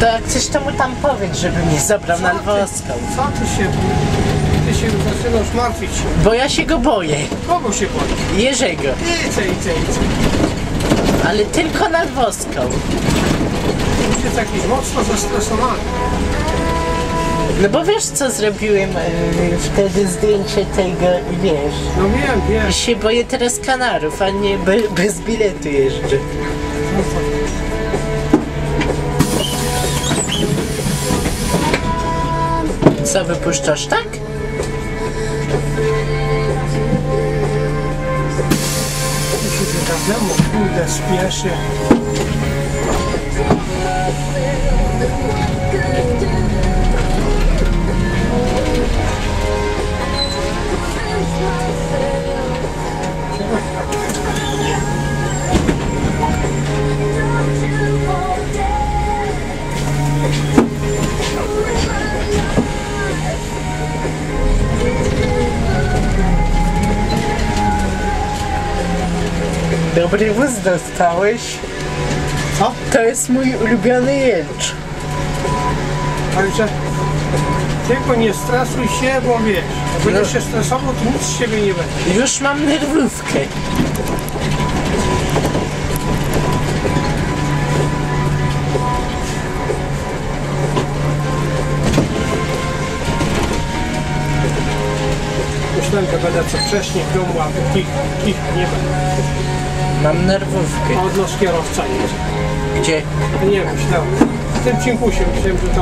To jak coś to mu tam powiedz, żeby mnie zabrał na Lwowską. Co ty się... Ty się zaczynasz martwić. Bo ja się go boję. Kogo się boisz? Jerzego. Idźcie, idźcie, idźcie. Ale tylko na Lwowską. Ty jest jakiś mocno zestresowany. No bo wiesz co zrobiłem e, wtedy zdjęcie tego wiesz. No wiem, wiem. Się boję teraz Kanarów, a nie be, bez biletu jeżdżę. Co wypuszczasz tak? Tu się każdemu kurde spieszy. Dobry wóz dostałeś. Co? To jest mój ulubiony jelcz. Także tylko nie stresuj się, bo wiesz, jak będziesz się stresował, to nic z siebie nie będzie. Już mam nerwówkę. Myślałem, że będę co wcześniej w domu, a kich, kich nie będę. Mam nerwówkę. A od nas kierowca jedzie. Gdzie? Nie myślałem. W tym cinkusie myślałem, że to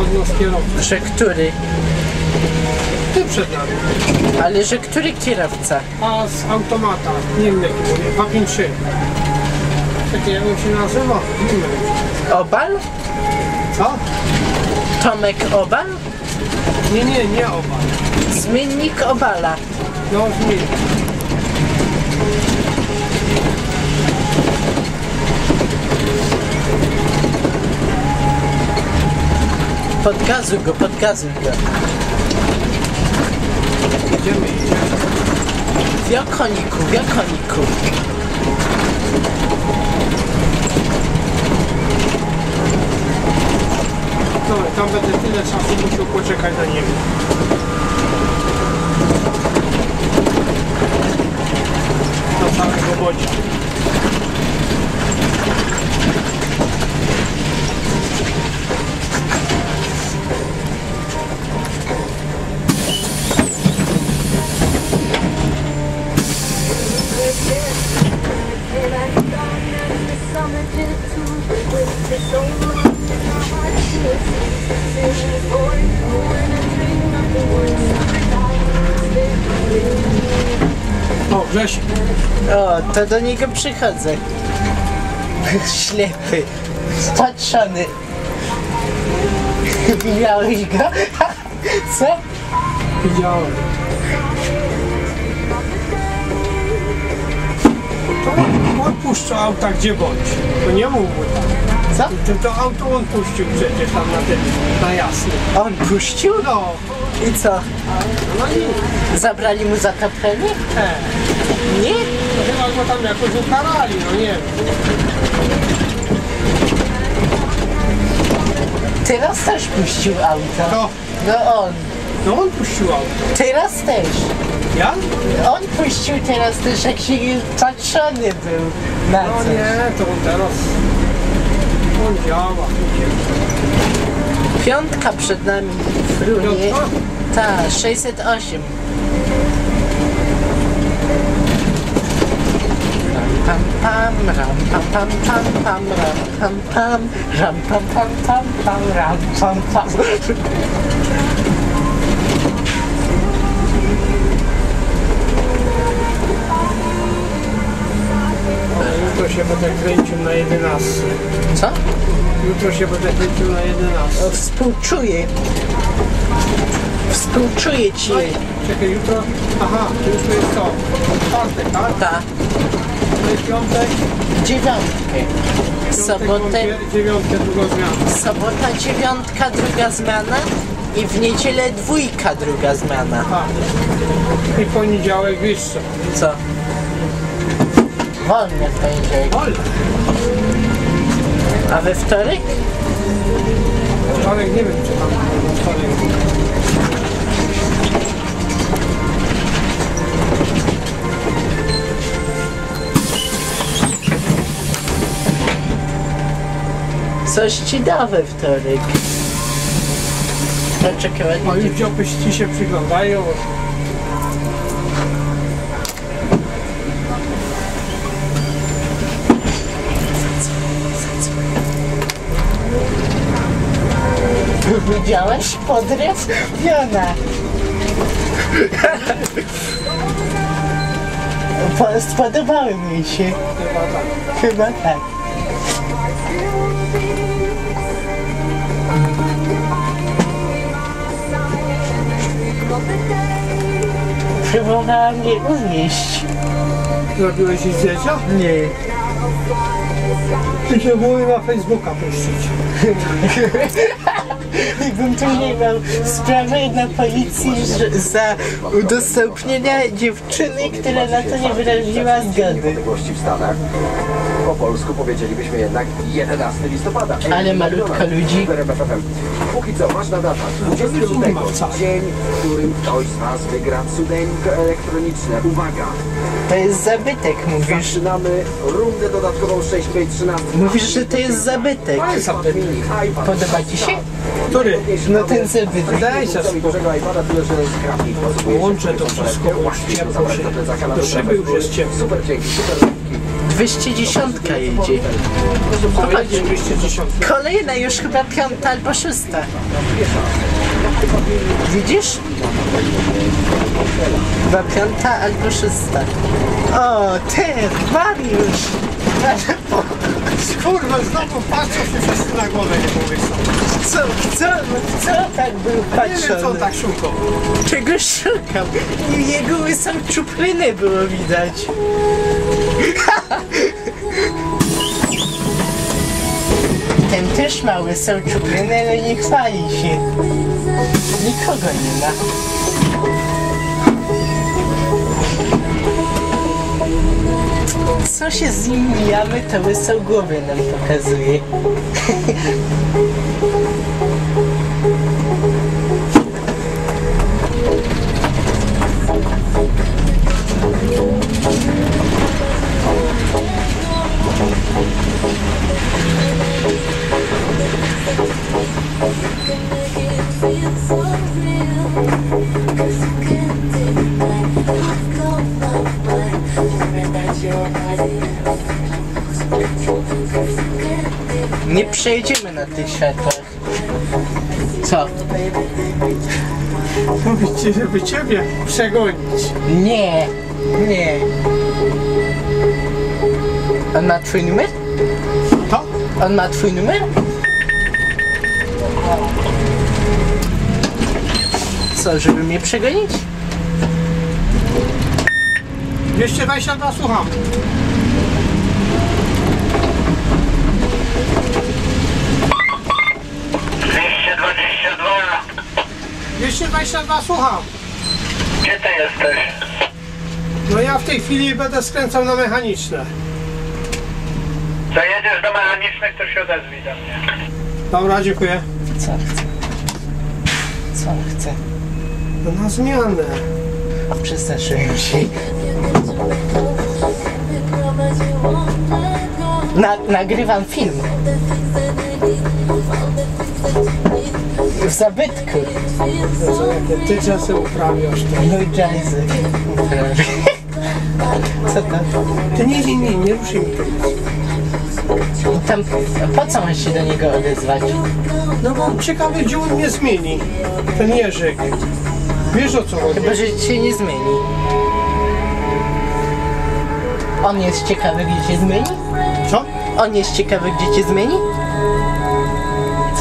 od nas kierowca. Że który? Ty przed nami. Ale że który kierowca? A z automata, nie wiem jaki był, nie, Papin 3. Takie jak on się nazywa? Nie wiem. Obal? Co? Tomek Obal? Nie, nie, nie oba. Zmiennik Obala. No zmień. Podgazuj go, podgazuj go. Jedziemy, jedziemy. W Jokoniku, w Jokoniku. No, tam będę tyle czasu musiał poczekać na niego. Do całego bodzia. O, Grzesiek. O, to do niego przychodzę. Ślepy. Spatrzony. Widziałeś go? Co? Widziałem. To on, puszcza auta gdzie bądź. To nie mów mu tak. Co? To, to auto on puścił przecież tam na tym, na jasny. On puścił? No, I co? no i Zabrali mu zatoplenie? e, Nie? no chyba go tam jakoś ukarali, no nie. Teraz też puścił auto. To, No on. no on puścił auto. Teraz też. Ja? On puścił teraz też, jak się patrzony był na No coś. nie, to on teraz, on działa. Piątka przed nami frunie. Piątka? Ta, 608. pam ram pam pam pam pam, ram pam pam, ram pam pam pam pam, ram pam pam. Jutro się będę kręcił na 11. Co? Jutro się będę kręcił na 11. O, współczuję. Współczuję ci. Czekaj, jutro, aha, jutro jest co? Czwartek, tak? Ta, To jest piątek, dziewiątkę. Sobotę, mam dzie- dziewiątkę, drugą zmianę. sobota dziewiątka, druga zmiana. I w niedzielę dwójka, druga zmiana. A. I poniedziałek wiesz co? Co? Wolne w poniedziałek. Wolne. A we wtorek? Wtorek nie wiem co tam. Wtorek. Coś ci da we wtorek. Oczekiwać A już dziopy ci się przyglądają. Widziałeś podryw? Po- Spodobały mi się. Chyba tak. Chyba tak. Próbowała mnie unieść. Zrobiłeś ich zdjęcia? Nie. Ty się mówi na Facebooka puścić. Jakbym tu nie miał sprawy na policji że za udostępnienia dziewczyny, która na to nie wyraziła zgody. Po polsku powiedzielibyśmy jednak 11 listopada. Ale malutko ludzi. Póki co, ważna data. 20 ludzi nie ma lutego. Dzień, w którym ktoś z Was wygra cudeńko elektroniczne. Uwaga! To jest zabytek, mówisz. Zaczynamy rundę dodatkową 6 5 13. Mówisz, że to jest zabytek. IPad. Podoba ci się? Który? No ten zabytek. Daj się Łączę to wszystko, ciepło się. do szyby już jest ciepło. Super dzięki, super. 210 jedzie. 210. Kolejna już chyba piąta albo szósta. Widzisz? Chyba piąta albo szósta. O, ty, Mariusz! Kurwa, znowu patrzą się na głowę, nie mówię co. Co, co, co tak był Nie wiem co on patrzony? tak szukał. Czegoś szukał. I jego łysą czuprynę było widać. Ten też ma łysą czuprynę, ale nie chwali się. Nikogo nie ma. Co się z nim mijamy, to łysą głowę nam pokazuje. Nie przejdziemy na tych światłach. Co? Mówicie, żeby ciebie przegonić. Nie, nie. On ma twój numer? To? On ma twój numer? Co, żeby mnie przegonić? 222 słucham. 222 słucham. Gdzie ty jesteś? No ja w tej chwili będę skręcał na mechaniczne. Co jedziesz do mechanicznych, to się odezwij do mnie. Dobra, dziękuję. Co on chce? Co on chce? No na zmianę. Przestraszyłem się. Na, nagrywam film w zabytku. Jakie ty czasy uprawiasz to. No i jazzy. Co to? Ty nie, nie, nie, nie ruszaj mi tu. Tam, po co masz się do niego odezwać? No bo ciekawe gdzie on mnie zmieni. Ten Jerzyk. Wiesz o co chodzi? Chyba, że się nie zmieni. On jest ciekawy, gdzie cię zmieni? Co? On jest ciekawy, gdzie cię zmieni?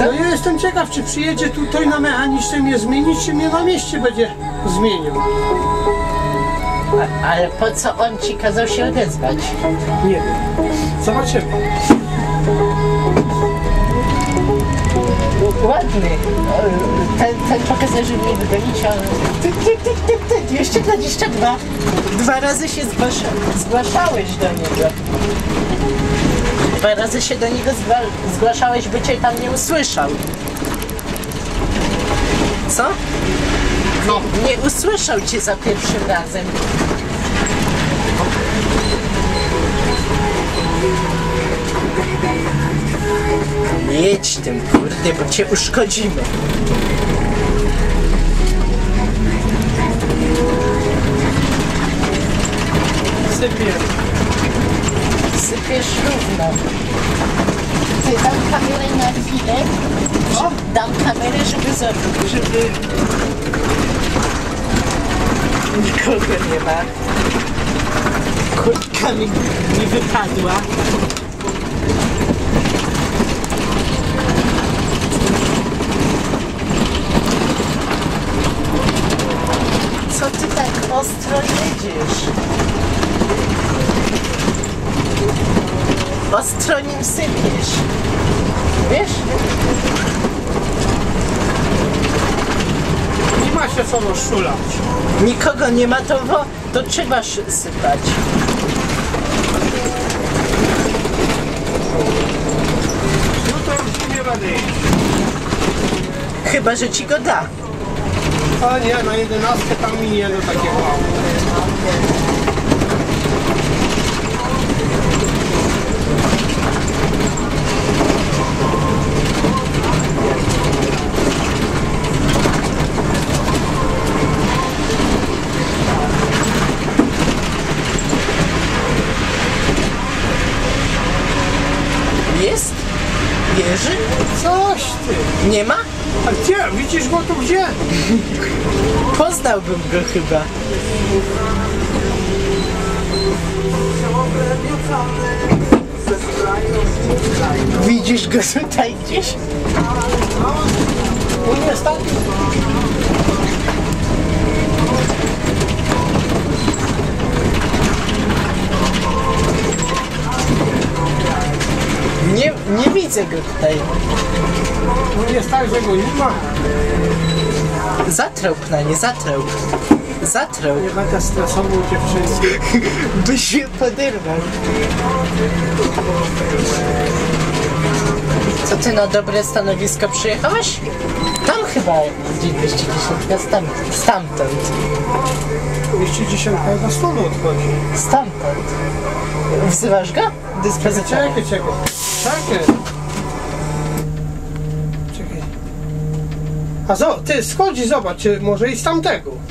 No ja jestem ciekaw, czy przyjedzie tutaj na mechaniczne mnie zmienić, czy mnie na mieście będzie zmienił. A, ale po co on ci kazał się odezwać? Nie wiem. Zobaczymy. ładny. Ten, ten pokazuje, że mnie wygonić, ale... Ty, ty, ty, ty, ty, 222. Dwa razy się zgłasza, zgłaszałeś do niego. Dwa razy się do niego zgła, zgłaszałeś, by cię tam nie usłyszał. Co? No, Nie usłyszał cię za pierwszym razem. Jedź tym, kurde, bo cię uszkodzimy. sypie. Sypiesz równo. Ty dam kamerę na chwilę. O. Dam kamerę, żeby zobaczyć, żeby... Nikogo nie ma. Kurtka mi, mi wypadła. Co ty tak ostro jedziesz? Ostro nim sypiesz. Wiesz? Nie ma się co rozczulać. Nikogo nie ma, to, wo, to trzeba sypać. No to już nie będę jeść. Chyba, że ci go da. A nie, na jedenastkę tam minie do takiego auta. Jest? Coś ty. Nie ma? A gdzie? Widzisz go tu gdzie? Poznałbym go chyba. Widzisz go tutaj gdzieś? On jest taki. Nie, nie widzę go tutaj. On jest tak, że go nie ma. Zatrąb na nie, zatrąb. Zatrąb. Nie będę stresował dziewczyny. By się poderwał. Co ty na dobre stanowisko przyjechałeś? Tam chyba gdzie 210, stam, stamtąd. 210 do stolu odchodzi. Stamtąd. Wzywasz go? Dyspozycja. Czekaj, czekaj. Czekaj. A zo, ty schodź i zobacz, może i z tamtego.